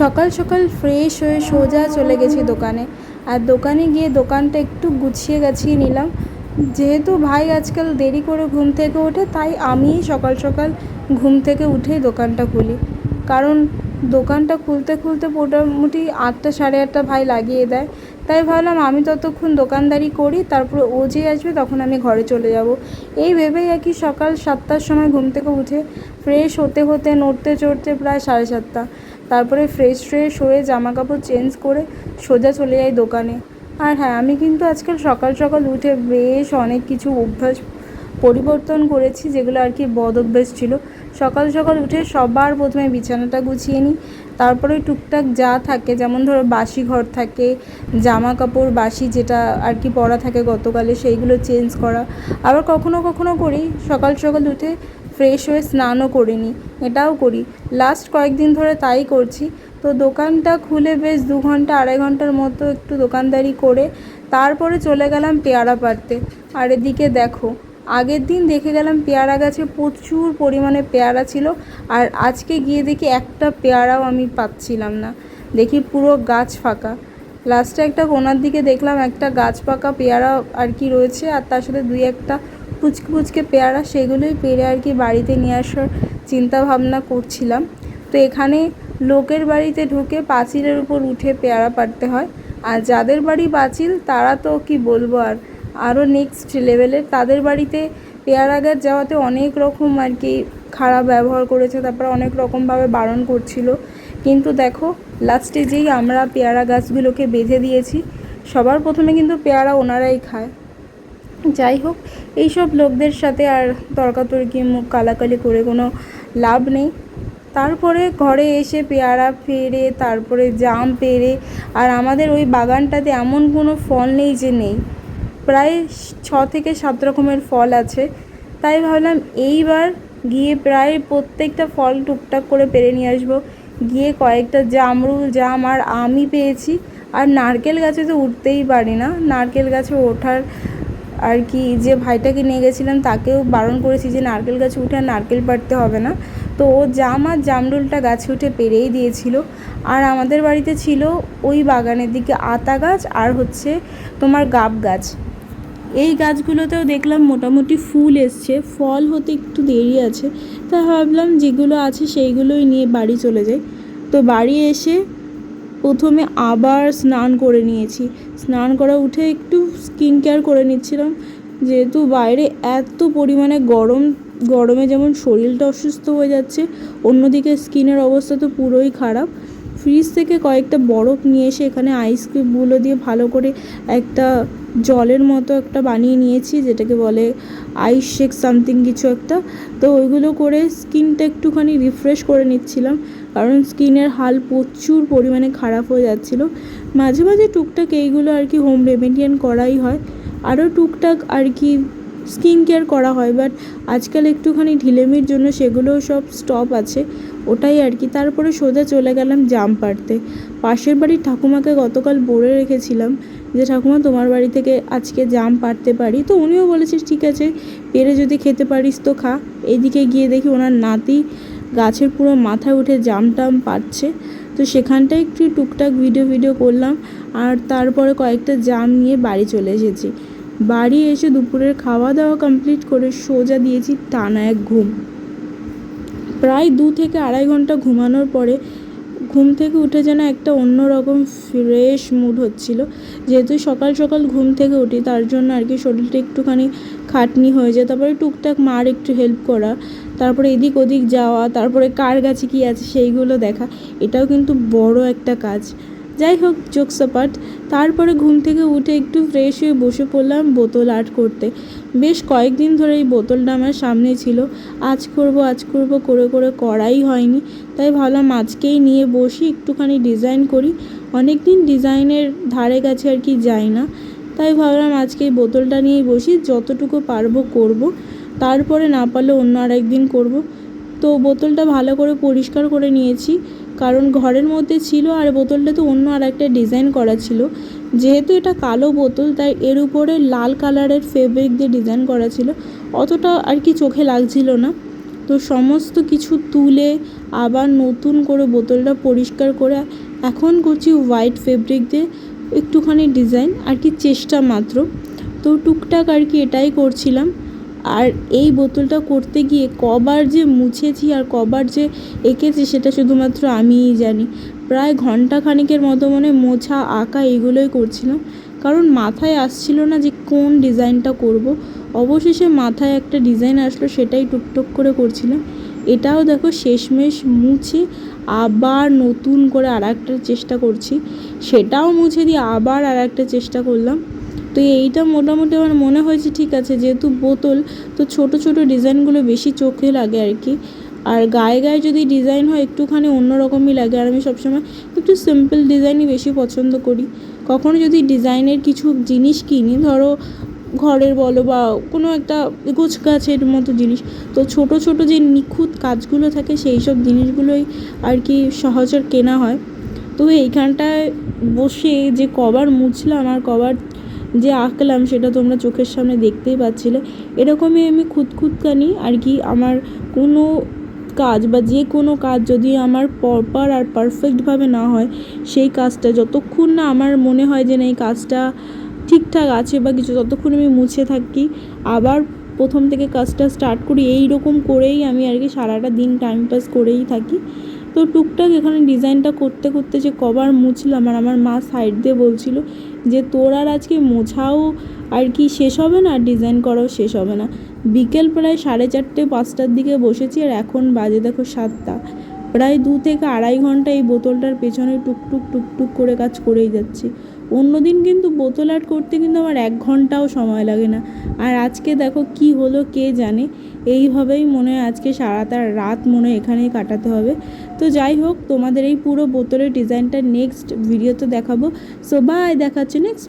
সকাল সকাল ফ্রেশ হয়ে সোজা চলে গেছি দোকানে। আর দোকানে গিয়ে দোকানটা একটু গুছিয়ে গাছিয়ে নিলাম। যেহেতু ভাই আজকাল দেরি করে ঘুম থেকে ওঠে, তাই আমিই সকাল সকাল ঘুম থেকে উঠেই দোকানটা খুলি। কারণ দোকানটা খুলতে খুলতে মোটামুটি আটটা সাড়ে আটটা ভাই লাগিয়ে দেয়। তাই ভাবলাম আমি ততক্ষণ দোকানদারি করি, তারপরে ও যে আসবে তখন আমি ঘরে চলে যাব। এই ভেবেই আর কি সকাল সাতটার সময় ঘুম থেকে উঠে ফ্রেশ হতে হতে, নড়তে চড়তে প্রায় সাড়ে সাতটা। তারপরে ফ্রেশ ফ্রেশ হয়ে জামা কাপড় চেঞ্জ করে সোজা চলে যাই দোকানে। আর হ্যাঁ আমি কিন্তু আজকাল সকাল সকাল উঠে বেশ অনেক কিছু অভ্যাস পরিবর্তন করেছি, যেগুলো আর কি বদ অভ্যেস ছিল। সকাল সকাল উঠে সবার প্রথমে বিছানাটা গুছিয়ে নিই। তারপরে টুকটাক যা থাকে, যেমন ধরো বাসি ঘর থাকে জামা কাপড় বাসি যেটা আর কি পরা থাকে গতকালে, সেইগুলো চেঞ্জ করা। আবার কখনো কখনো করি সকাল সকাল উঠে ফ্রেশ হয়ে স্নানও করে নিই এটাও করি। লাস্ট কয়েকদিন ধরে তাই করছি। তো দোকানটা খুলে বেশ দু ঘণ্টা, আড়াই ঘণ্টার মতো একটু দোকানদারি করে তারপরে চলে গেলাম পেয়ারা পাড়তে। আর এদিকে দেখো, আগের দিন দেখে গেলাম পেয়ারা গাছে প্রচুর পরিমাণে পেয়ারা ছিল আর আজকে গিয়ে দেখি একটা পেয়ারাও আমি পাচ্ছিলাম না। দেখি পুরো গাছ ফাঁকা। লাস্টে একটা কোনার দিকে দেখলাম একটা গাছ পাকা পেয়ারা আর কি রয়েছে আর তার সাথে দুই একটা পুচকে পুচকে পেয়ারা সেগুলোই পেরে আর কি বাড়িতে নিয়ে আসার চিন্তা ভাবনা করছিলাম। তো এখানে লোকের বাড়িতে ঢুকে পাঁচিলের উপর উঠে পেয়ারা পাড়তে হয়। আর যাদের বাড়ি পাঁচিল, তারা তো কি বলব আর আরও নেক্সট লেভেলের তাদের বাড়িতে পেয়ারা গাছ যাওয়াতে অনেক রকম আর কি খারাপ ব্যবহার করেছে, তারপর অনেক রকমভাবে বারণ করছিল। কিন্তু দেখো লাস্টে যেই আমরা পেয়ারা গাছগুলোকে বেঁধে দিয়েছি, সবার প্রথমে কিন্তু পেয়ারা ওনারাই খায়। যাই হোক, এইসব লোকদের সাথে আর তর্কাতর্কি, মুখ কালাকালি করে কোনো লাভ নেই। তারপরে ঘরে এসে পেয়ারা পেড়ে, তারপরে জাম পেড়ে, আর আমাদের ওই বাগানটাতে এমন কোনো ফল নেই যে নেই। প্রায় ছ থেকে সাত রকমের ফল আছে। তাই ভাবলাম এইবার গিয়ে প্রায় প্রত্যেকটা ফল টুকটাক করে পেরে নিয়ে আসব। গিয়ে কয়েকটা জামরুল, জাম আর আমি পেয়েছি। আর নারকেল গাছে তো উঠতেই পারি না। নারকেল গাছে ওঠার আর কি যে ভাইটাকে নিয়ে গেছিলাম তাকেও বারণ করেছি যে নারকেল গাছে উঠে আর নারকেল পাড়তে হবে না। তো ও জাম আর জামরুলটা গাছে উঠে পেরেই দিয়েছিল। আর আমাদের বাড়িতে ছিল ওই বাগানের দিকে আতা গাছ আর হচ্ছে তোমার গাব গাছ। এই গাছগুলোতেও দেখলাম মোটামুটি ফুল এসছে, ফল হতে একটু দেরি আছে। তাই ভাবলাম যেগুলো আছে সেইগুলোই নিয়ে বাড়ি চলে যাই। তো বাড়ি এসে প্রথমে আবার স্নান করে নিয়েছি। স্নান করা উঠে একটু স্কিন কেয়ার করে নিচ্ছিলাম। যেহেতু বাইরে এত পরিমাণে গরম, গরমে যেমন শরীরটা অসুস্থ হয়ে যাচ্ছে, অন্যদিকে স্কিনের অবস্থা তো পুরোই খারাপ। ফ্রিজ থেকে কয়েকটা বরফ নিয়ে এসে এখানে আইস কিউবগুলো দিয়ে ভালো করে একটা জলের মতো একটা বানিয়ে নিয়েছি, যেটাকে বলে আইস শেক সামথিং কিছু একটা। তো ওইগুলো করে স্কিনটা একটুখানি রিফ্রেশ করে নিচ্ছিলাম। কারণ স্কিনের হাল প্রচুর পরিমাণে খারাপ হয়ে যাচ্ছিল। মাঝে মাঝে টুকটাক এইগুলো আর কি হোম রেমেডিয়ান করাই হয়। আরও টুকটাক আর কি স্কিন কেয়ার করা হয় বাট আজকাল একটুখানি ঢিলেমির জন্য সেগুলোও সব স্টপ আছে। ওটাই আর কি। তারপরে সোজা চলে গেলাম জাম পাড়তে। পাশের বাড়ির ঠাকুমাকে গতকাল বলে রেখেছিলাম যে, ঠাকুমা, তোমার বাড়ি থেকে আজকে জাম পাড়তে পারি? তো উনিও বলেছে, ঠিক আছে, পেরে যদি খেতে পারিস তো খা। এইদিকে গিয়ে দেখি ওনার নাতি গাছের পুরো মাথায় উঠে জাম টাম পাচ্ছে। তো সেখানটায় একটু টুকটাক ভিডিও ভিডিও করলাম। আর তারপরে কয়েকটা জাম নিয়ে বাড়ি চলে এসেছি। বাড়ি এসে দুপুরের খাওয়া দাওয়া কমপ্লিট করে সোজা দিয়েছি টানা এক ঘুম। প্রায় দু থেকে আড়াই ঘণ্টা ঘুমানোর পরে ঘুম থেকে উঠে যেন একটা অন্যরকম ফ্রেশ মুড হচ্ছিল। যেহেতু সকাল সকাল ঘুম থেকে উঠি, তার জন্য আর কি শরীরটা একটুখানি খাটনি হয়ে যায়। তারপরে টুকটাক মার একটু হেল্প করা। তারপরে এদিক ওদিক যাওয়া, তারপরে কার গাছে কী আছে সেইগুলো দেখা। এটাও কিন্তু বড় একটা কাজ। যাই হোক জোকসাপাট তারপরে ঘুম থেকে উঠে একটু ফ্রেশ হয়ে বসে পড়লাম বোতল আর্ট করতে। বেশ কয়েকদিন ধরে এই বোতলটা আমার সামনে ছিল। আজ করব আজ করব, করে করে করাই হয়নি। তাই ভাবলাম আজকেই নিয়ে বসি, একটুখানি ডিজাইন করি। অনেক দিন ডিজাইনের ধারে কাছে আর কি যাই না। তাই ভাবলাম আজকে এই বোতলটা নিয়েই বসি, যতটুকু পারব করব। তারপরে না পারলে অন্য আর একদিন করব। তো বোতলটা ভালো করে পরিষ্কার করে নিয়েছি। কারণ ঘরের মধ্যে ছিল আর বোতলটা তো অন্য আর একটা ডিজাইন করা ছিল। যেহেতু এটা কালো বোতল, তাই এর উপরে লাল কালারের ফেব্রিক দিয়ে ডিজাইন করা ছিল। অতটা আর কি চোখে লাগছিল না। তো সমস্ত কিছু তুলে আবার নতুন করে বোতলটা পরিষ্কার করে এখন করছি হোয়াইট ফেব্রিক দিয়ে একটুখানি ডিজাইন, আর কি চেষ্টা মাত্র। তো টুকটাক আর কি এটাই করছিলাম। আর এই বোতলটা করতে গিয়ে কবার যে মুছেছি আর কবার যে এঁকেছি, সেটা শুধুমাত্র আমিই জানি। প্রায় ঘণ্টা খানিকের মতো মনে মোছা, আঁকা এগুলোই করছিলাম। কারণ মাথায় আসছিল না যে কোন ডিজাইনটা করব। অবশেষে মাথায় একটা ডিজাইন আসলো, সেটাই টুকটুক করে করছিলাম। এটাও দেখো শেষমেশ মুছে আবার নতুন করে আর চেষ্টা করছি। সেটাও মুছে দিয়ে আবার আর একটা চেষ্টা করলাম। তো এইটা মোটামুটি আমার মনে হয়েছে ঠিক আছে, যেহেতু বোতল, তো ছোট ছোট ডিজাইনগুলো বেশি চোখে লাগে আর কি। আর গায়ে গায়ে যদি ডিজাইন হয় একটুখানি অন্যরকমই লাগে। আর আমি সবসময় একটু সিম্পল ডিজাইনই বেশি পছন্দ করি। কখনো যদি ডিজাইনের কিছু জিনিস কিনি, ধরো ঘরের বলো বা কোনো একটা গোছ গাছের মতো জিনিস, তো ছোট ছোট যে নিখুঁত কাজগুলো থাকে সেই সব জিনিসগুলোই আর কি সহজে কেনা হয়। তো এইখানটায় বসে যে কবার মুছলাম, আর কবার যে আঁকলাম সেটা তোমরা চোখের সামনে দেখতেই পাচ্ছিলে। এরকমই আমি খুঁতখুঁতকানি আর কি আমার কোনো কাজ বা যে কোনো কাজ যদি আমার প্রপার আর পারফেক্টভাবে না হয়, সেই কাজটা যতক্ষণ না আমার মনে হয় যে না এই কাজটা ঠিকঠাক আছে বা কিছু, ততক্ষণ আমি মুছে থাকি। আবার প্রথম থেকে কাজটা স্টার্ট করি এই রকম করেই আমি আর কি সারাটা দিন টাইম পাস করেই থাকি। তো টুকটাক এখানে ডিজাইনটা করতে করতে যে কবার মুছলাম আর আমার মা সাইড দিয়ে বলছিল যে তোর আর আজকে মোছাও আর কি শেষ হবে না আর ডিজাইন করাও শেষ হবে না। বিকেল প্রায় সাড়ে চারটে, পাঁচটার দিকে বসেছি আর এখন বাজে দেখো সাতটা। প্রায় দু থেকে আড়াই ঘণ্টা এই বোতলটার পেছনে টুকটুক টুকটুক করে কাজ করেই যাচ্ছি। অন্যদিন কিন্তু বোতল আর্ট করতে কিন্তু আমার এক ঘন্টাও সময় লাগে না। আর আজকে দেখো কি হলো কে জানে? এইভাবেই মনে হয় আজকে সারাটা রাত মনে এখানেই কাটাতে হবে। তো যাই হোক, তোমাদের এই পুরো বোতলের ডিজাইনটা নেক্সট ভিডিওতে দেখাবো। সো বাই দেখাচ্ছে নেক্সট